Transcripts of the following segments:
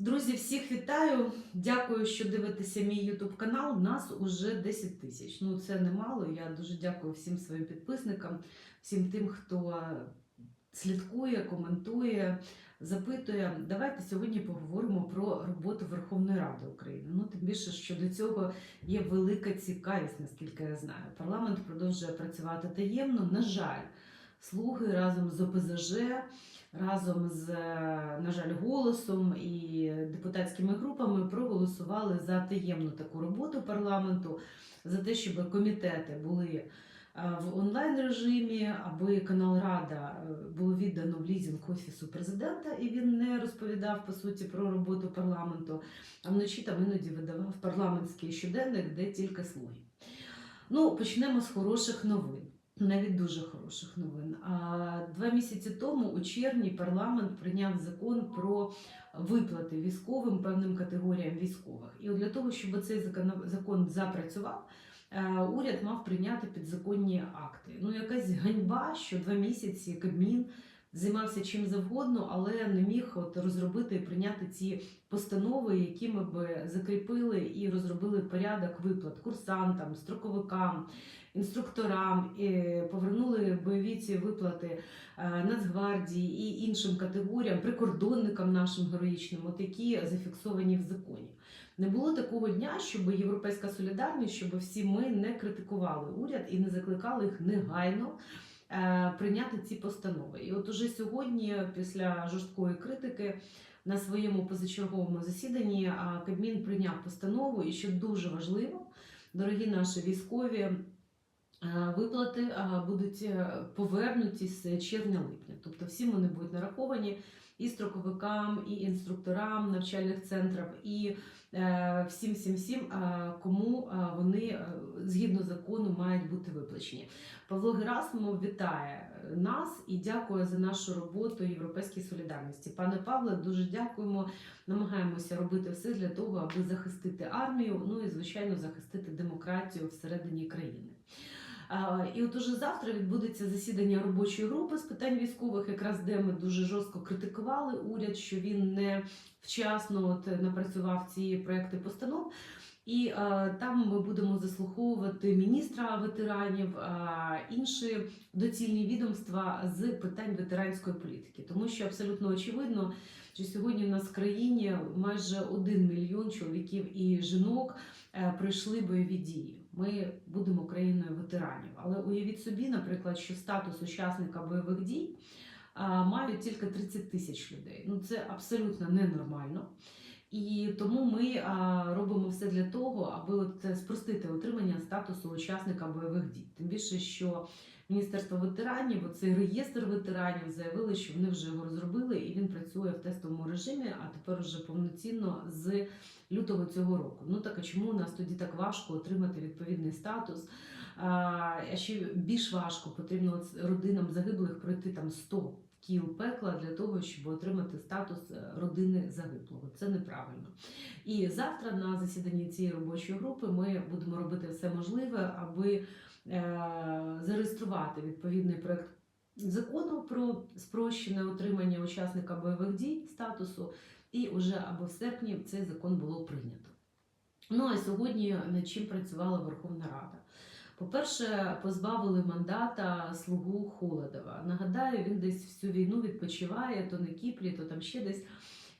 Друзі, всіх вітаю. Дякую, що дивитеся мій YouTube канал. Нас уже 10 тисяч. Ну це немало. Я дуже дякую всім своїм підписникам, всім тим, хто слідкує, коментує, запитує. Давайте сьогодні поговоримо про роботу Верховної Ради України. Ну тим більше, що до цього є велика цікавість, наскільки я знаю. Парламент продовжує працювати таємно. На жаль, слуги разом з ОПЗЖ разом з, на жаль, голосом і депутатськими групами проголосували за таємну таку роботу парламенту, за те, щоб комітети були е, в онлайн режимі, аби канал Рада е, було віддано в лізінг офісу президента, і він не розповідав по суті про роботу парламенту. А вночі там іноді видавав парламентський щоденник, де тільки слуги. Ну, почнемо з хороших новин навіть дуже хороших новин. Два місяці тому, у червні, парламент прийняв закон про виплати військовим певним категоріям військових. І для того, щоб цей закон, закон запрацював. е, Уряд мав прийняти підзаконні акти. Ну, якась ганьба, що два місяці Кабмін займався чим завгодно, але не міг от розробити і прийняти ці постанови, якими б закріпили і розробили порядок виплат курсантам, строковикам, інструкторам, і повернули бойові ці виплати е, Нацгвардії і іншим категоріям, прикордонникам нашим героїчним, от які зафіксовані в законі. Не було такого дня, щоб європейська солідарність, щоб всі ми не критикували уряд і не закликали їх негайно прийняти ці постанови. І от уже сьогодні, після жорсткої критики, на своєму позачерговому засіданні Кабмін прийняв постанову, і що дуже важливо, дорогі наші військові. е, Виплати будуть е, повернуті з червня-липня, тобто всі вони будуть нараховані і строковикам, і інструкторам навчальних центрів, і е, всім, всім, всім, е, кому е, вони е, згідно закону мають бути виплачені. Павло Герасимов вітає нас і дякує за нашу роботу Європейській солідарності. Пане Павле, дуже дякуємо. Намагаємося робити все для того, аби захистити армію, ну і звичайно захистити демократію всередині країни. І от уже завтра відбудеться засідання робочої групи з питань військових, якраз де ми дуже жорстко критикували уряд, що він не вчасно от напрацював ці проекти постанов. І е, там ми будемо заслуховувати міністра ветеранів, е, інші доцільні відомства з питань ветеранської політики, тому що абсолютно очевидно, що сьогодні в нас в країні майже один мільйон чоловіків і жінок е, пройшли бойові дії. Ми будемо країною ветеранів. Але уявіть собі, наприклад, що статус учасника бойових дій мають тільки 30 тисяч людей. Ну це абсолютно ненормально. І тому ми робимо все для того, аби от спростити отримання статусу учасника бойових дій. Тим більше, що Міністерство ветеранів, оцей реєстр ветеранів, заявили, що вони вже його розробили, і він працює в тестовому режимі, а тепер вже повноцінно з лютого цього року. Ну так а чому у нас тоді так важко отримати відповідний статус? А ще більш важко потрібно родинам загиблих пройти там 100 кіл пекла для того, щоб отримати статус е, родини загиблого. Це неправильно. І завтра на засіданні цієї робочої групи ми будемо робити все можливе, аби зареєструвати відповідний проект закону про спрощене отримання учасника бойових дій статусу, і вже або в серпні цей закон було прийнято. Ну а сьогодні над чим працювала Верховна Рада? По-перше, позбавили мандата слугу Холодова. Нагадаю, він десь всю війну відпочиває то на Кіпрі, то там ще десь.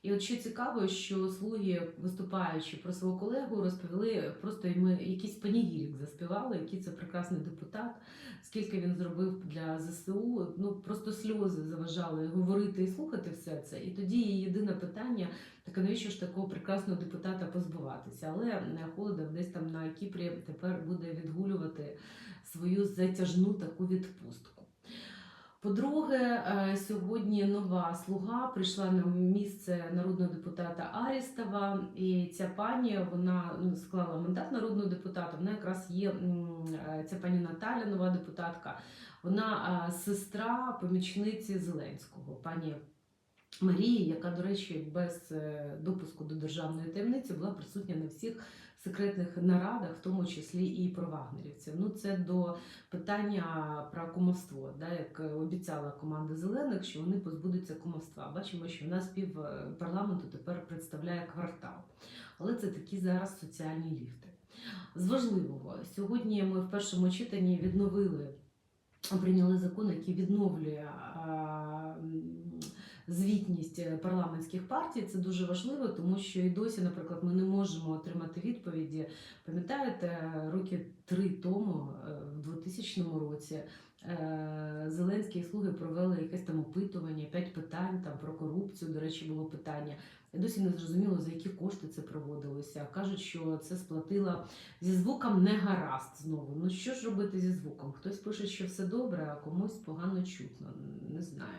І от що цікаво, що слуги, виступаючи про свого колегу, розповіли просто ми якийсь панігірік заспівали, який це прекрасний депутат, скільки він зробив для ЗСУ. Ну просто сльози заважали говорити і слухати все це. І тоді її єдине питання: так а навіщо ж такого прекрасного депутата позбуватися? Але е, Холодов десь там на Кіпрі тепер буде відгулювати свою затяжну таку відпустку. По-друге, е, сьогодні нова слуга прийшла на місце народного депутата Арістова, і ця пані вона ну, склала мандат народного депутата. Вона якраз є е, ця пані Наталя, нова депутатка. Вона е, сестра помічниці Зеленського, пані Марії, яка, до речі, без допуску до державної таємниці була присутня на всіх секретних нарадах, в тому числі і про вагнерівців. Ну, це до питання про кумовство, да, як обіцяла команда зелених, що вони позбудуться кумовства. Бачимо, що в нас пів е, парламенту тепер представляє квартал. Але це такі зараз соціальні ліфти. З важливого сьогодні ми в першому читанні відновили, прийняли закон, який відновлює. Звітність парламентських партій це дуже важливо, тому що і досі, наприклад, ми не можемо отримати відповіді. Пам'ятаєте, роки три тому, е, в 2000 році, е, Зеленські слуги провели якесь там опитування, п'ять питань там про корупцію. До речі, було питання. Я досі не зрозуміло, за які кошти це проводилося. Кажуть, що це сплатила зі звуком не гаразд знову. Ну що ж робити зі звуком? Хтось пише, що все добре, а комусь погано чутно. Не знаю.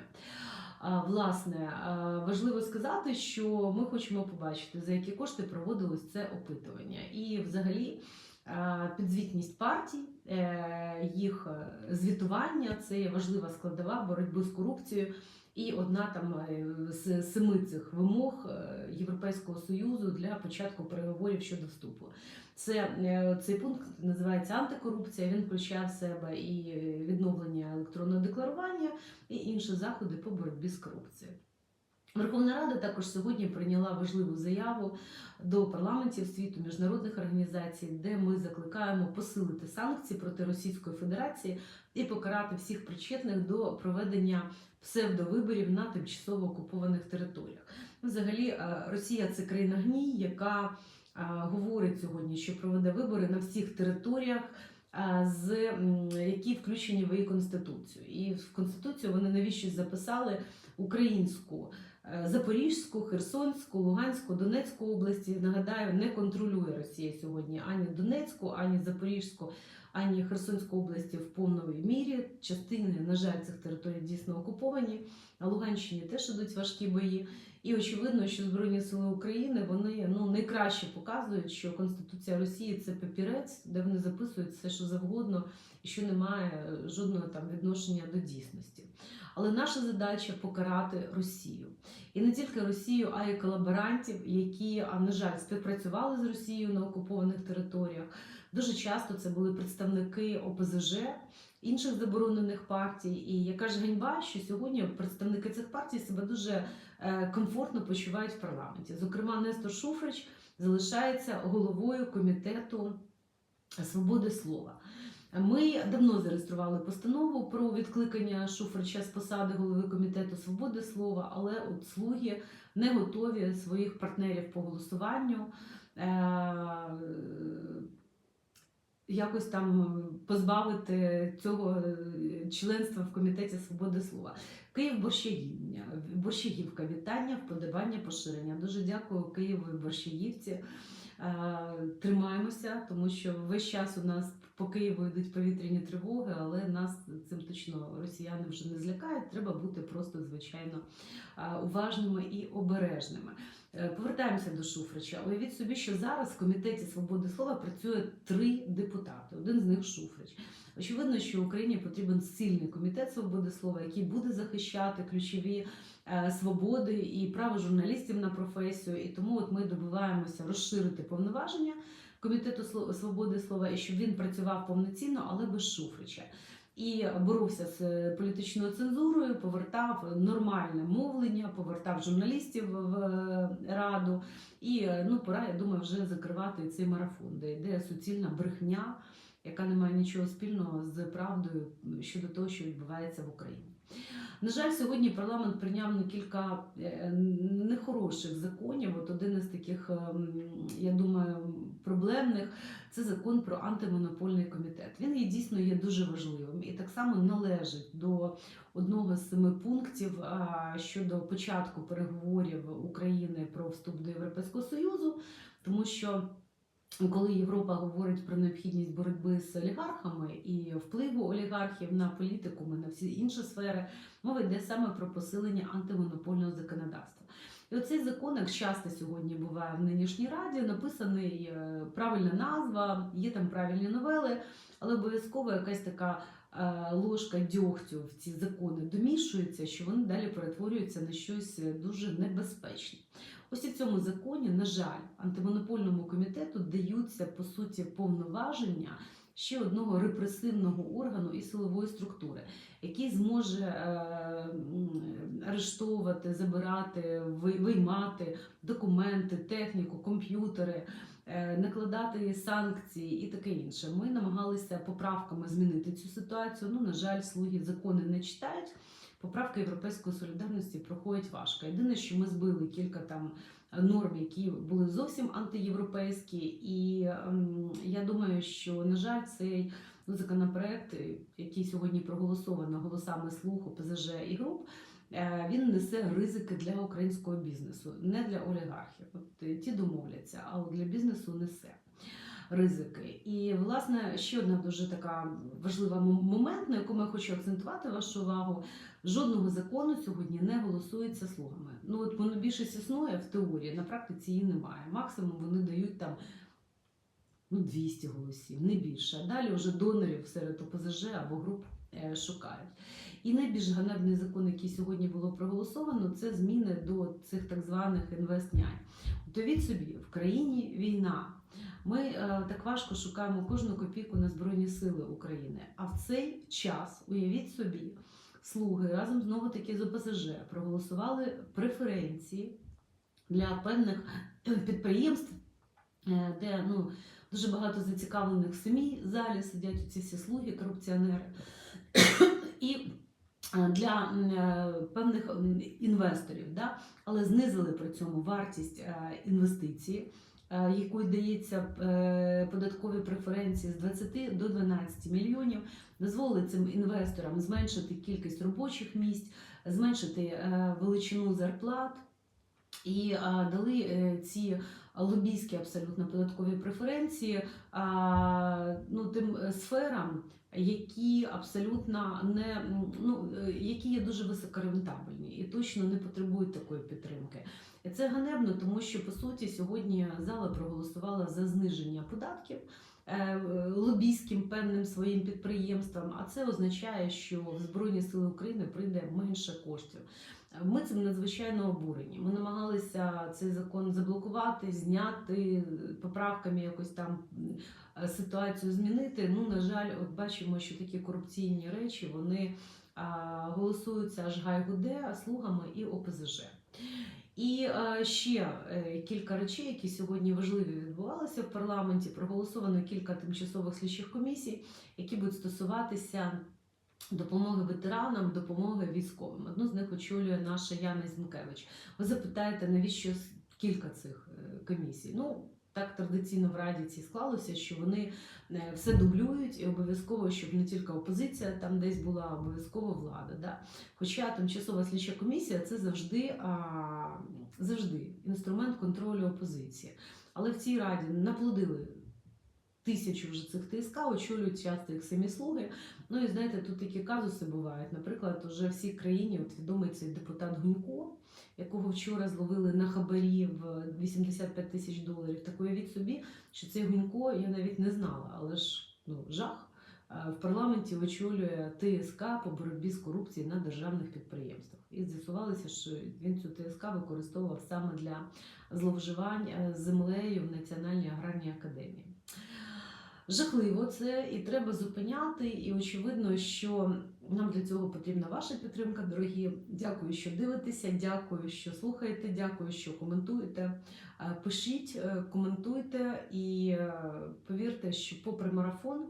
Власне, важливо сказати, що ми хочемо побачити, за які кошти проводилось це опитування. І взагалі підзвітність партій, е, їх е, звітування це є важлива складова боротьби з корупцією. І одна там е, з семи цих вимог е, Європейського союзу для початку переговорів щодо вступу. Це е, цей пункт називається антикорупція. Він включає в себе і відновлення електронного декларування, і інші заходи по боротьбі з корупцією. Верховна Рада також сьогодні прийняла важливу заяву до парламентів світу, міжнародних організацій, де ми закликаємо посилити санкції проти Російської Федерації і покарати всіх причетних до проведення псевдовиборів на тимчасово окупованих територіях. Взагалі, е, Росія це країна гній, яка е, говорить сьогодні, що проведе вибори на всіх територіях. е, З які включені в її конституцію, і в конституцію вони навіщо записали українську Запорізьку, Херсонську, Луганську, Донецьку області. Нагадаю, не контролює Росія сьогодні ані Донецьку, ані Запорізьку, ані Херсонську області в повної мірі. Частини, на жаль, цих територій дійсно окуповані. На Луганщині теж ідуть важкі бої. І очевидно, що Збройні Сили України вони ну найкраще показують, що Конституція Росії це папірець, де вони записують все, що завгодно, і що не має жодного там відношення до дійсності. Але наша задача покарати Росію. І не тільки Росію, а й колаборантів, які, на жаль, співпрацювали з Росією на окупованих територіях. Дуже часто це були представники ОПЗЖ, інших заборонених партій. І яка ж ганьба, що сьогодні представники цих партій себе дуже е, комфортно почувають в парламенті. Зокрема, Нестор Шуфрич залишається головою комітету свободи слова. Ми давно зареєстрували постанову про відкликання Шуфрича з посади голови комітету свободи слова, але от слуги не готові своїх партнерів по голосуванню е- якось там позбавити цього е, членства в комітеті свободи слова. Київ Борщагівня, Борщагівка, вітання, вподобання, поширення. Дуже дякую Києву і Борщагівці. Е, Тримаємося, тому що весь час у нас по Києву йдуть повітряні тривоги, але нас цим точно росіяни вже не злякають. Треба бути просто звичайно е, уважними і обережними. Е, Повертаємося до Шуфрича. Уявіть собі, що зараз в комітеті свободи слова працює три депутати. Один з них Шуфрич. Очевидно, що Україні потрібен сильний комітет свободи слова, який буде захищати ключові свободи і право журналістів на професію. І тому от ми добиваємося розширити повноваження комітету свободи слова і щоб він працював повноцінно, але без Шуфрича. І боровся з е, політичною цензурою, повертав нормальне мовлення, повертав журналістів в е, раду. І е, ну, пора, я думаю, вже закривати цей марафон, де йде суцільна брехня, яка не має нічого спільного з правдою щодо того, що відбувається в Україні. На жаль, сьогодні парламент прийняв ну, кілька е, нехороших законів. От один із таких, ем, я думаю, проблемних це закон про антимонопольний комітет. Він є дійсно є дуже важливим і так само належить до одного з семи пунктів щодо початку переговорів України про вступ до Європейського Союзу, тому що. Коли Європа говорить про необхідність боротьби з олігархами і впливу олігархів на політику, на всі інші сфери, мова йде саме про посилення антимонопольного законодавства. І оцей закон, як часто сьогодні буває в нинішній раді, написаний е, правильна назва, є там правильні новели, але обов'язково якась така е, ложка дьогтю в ці закони домішується, що вони далі перетворюються на щось дуже небезпечне. Ось у цьому законі, на жаль, антимонопольному комітету даються по суті повноваження ще одного репресивного органу і силової структури, який зможе е, арештовувати, забирати, виймати документи, техніку, комп'ютери, е, накладати санкції і таке інше. Ми намагалися поправками змінити цю ситуацію. Ну, на жаль, слуги закони не читають. Поправка Європейської солідарності проходить важко. Єдине, що ми збили кілька там норм, які були зовсім антиєвропейські, і ем, я думаю, що на жаль, цей ну, законопроект, який сьогодні проголосовано голосами слух, ОПЗЖ і груп. е, Він несе ризики для українського бізнесу, не для олігархів. От е, ті домовляться, а от для бізнесу несе ризики. І власне ще одна дуже така важлива момент, на якому я хочу акцентувати вашу увагу. Жодного закону сьогодні не голосується слугами. Ну от монобільшість існує в теорії, на практиці її немає. Максимум вони дають там ну, 200 голосів, не більше. А далі вже донорів серед ОПЗЖ або груп е, шукають. І найбільш ганебний закон, який сьогодні було проголосовано, це зміни до цих так званих інвестнянь. Уявіть собі, в країні війна. Ми е, так важко шукаємо кожну копійку на Збройні Сили України. А в цей час, уявіть собі, слуги разом знову таки з ОПЗЖ проголосували преференції для певних е, підприємств, е, де ну, дуже багато зацікавлених в самій залі сидять ці всі слуги, корупціонери. І для певних інвесторів, да? але знизили при цьому вартість інвестиції, е, якої дається е, податкові преференції з 20 до 12 мільйонів, дозволили цим інвесторам зменшити кількість робочих місць, зменшити е, величину зарплат і дали ці лобійські абсолютно податкові преференції а, ну, тим е, сферам, які абсолютно не ну, е, які є дуже високорентабельні і точно не потребують такої підтримки. І це ганебно, тому що по суті сьогодні зала проголосувала за зниження податків е, лобійським певним своїм підприємствам. А це означає, що в Збройні Сили України прийде менше коштів. Ми цим надзвичайно обурені. Ми намагалися цей закон заблокувати, зняти поправками якось там е, ситуацію змінити. Ну, на жаль, от бачимо, що такі корупційні речі вони голосуються аж гай-гуде слугами і ОПЗЖ. І е, ще е, кілька речей, які сьогодні важливі відбувалися в парламенті. Проголосовано кілька тимчасових слідчих комісій, які будуть стосуватися допомоги ветеранам, допомоги військовим. Одну з них очолює наша Яна Зінкевич. Ви запитаєте, навіщо кілька цих е, комісій? Ну так традиційно в раді ці склалося, що вони е, все дублюють і обов'язково, щоб не тільки опозиція там десь була, а обов'язково влада. Да? Хоча тимчасова слідча комісія це завжди, а, завжди інструмент контролю опозиції. Але в цій раді наплодили тисячу вже цих ТСК, очолюють часто їх самі слуги. Ну і знаєте, тут такі казуси бувають. Наприклад, уже всій країні от відомий цей депутат Гунько, якого вчора зловили на хабарі в 85 тисяч доларів. Так уявіть собі, що цей Гунько я навіть не знала, але ж ну, жах. В парламенті очолює ТСК по боротьбі з корупцією на державних підприємствах. І з'ясувалося, що він цю ТСК використовував саме для зловживань е, землею в Національній аграрній академії. Жахливо це і треба зупиняти. І очевидно, що нам для цього потрібна ваша підтримка, дорогі. Дякую, що дивитеся. Дякую, що слухаєте. Дякую, що коментуєте. Е, Пишіть, е, коментуйте і е, повірте, що попри марафон,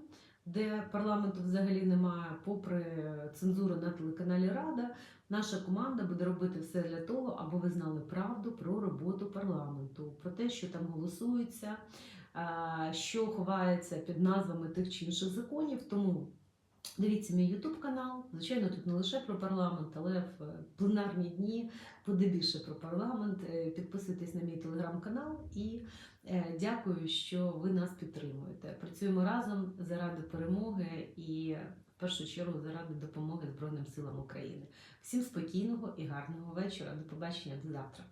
де парламенту взагалі немає, попри цензуру на телеканалі Рада, наша команда буде робити все для того, аби ви знали правду про роботу парламенту, про те, що там голосується що ховається під назвами тих чи інших законів. Тому дивіться мій YouTube канал. Звичайно, тут не лише про парламент, але в е, пленарні дні буде більше про парламент. Е, Підписуйтесь на мій телеграм-канал і е, дякую, що ви нас підтримуєте. Працюємо разом заради перемоги і в першу чергу заради допомоги Збройним силам України. Всім спокійного і гарного вечора. До побачення до завтра.